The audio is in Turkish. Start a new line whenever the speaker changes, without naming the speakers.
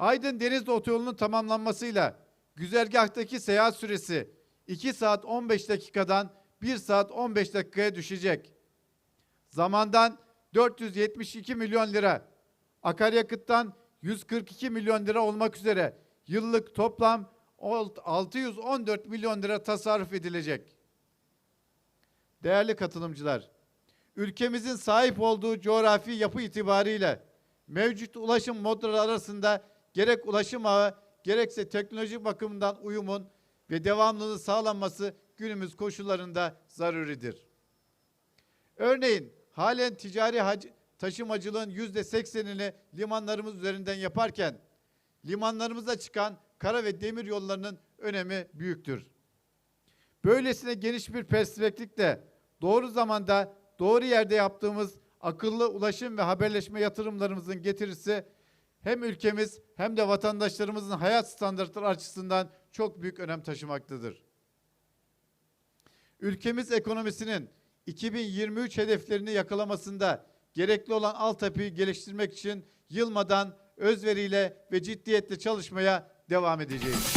Aydın Denizli Otoyolu'nun tamamlanmasıyla güzergahtaki seyahat süresi 2 saat 15 dakikadan 1 saat 15 dakikaya düşecek. Zamandan 472 milyon lira, akaryakıttan 142 milyon lira olmak üzere yıllık toplam 614 milyon lira tasarruf edilecek. Değerli katılımcılar, ülkemizin sahip olduğu coğrafi yapı itibariyle mevcut ulaşım modları arasında gerek ulaşım ağı gerekse teknolojik bakımından uyumun ve devamlılığı sağlanması günümüz koşullarında zaruridir. Örneğin halen ticari taşımacılığın yüzde seksenini limanlarımız üzerinden yaparken limanlarımıza çıkan kara ve demir yollarının önemi büyüktür. Böylesine geniş bir perspektifle doğru zamanda doğru yerde yaptığımız akıllı ulaşım ve haberleşme yatırımlarımızın getirisi hem ülkemiz hem de vatandaşlarımızın hayat standartları açısından çok büyük önem taşımaktadır. Ülkemiz ekonomisinin 2023 hedeflerini yakalamasında gerekli olan altyapıyı geliştirmek için yılmadan özveriyle ve ciddiyetle çalışmaya devam edeceğiz.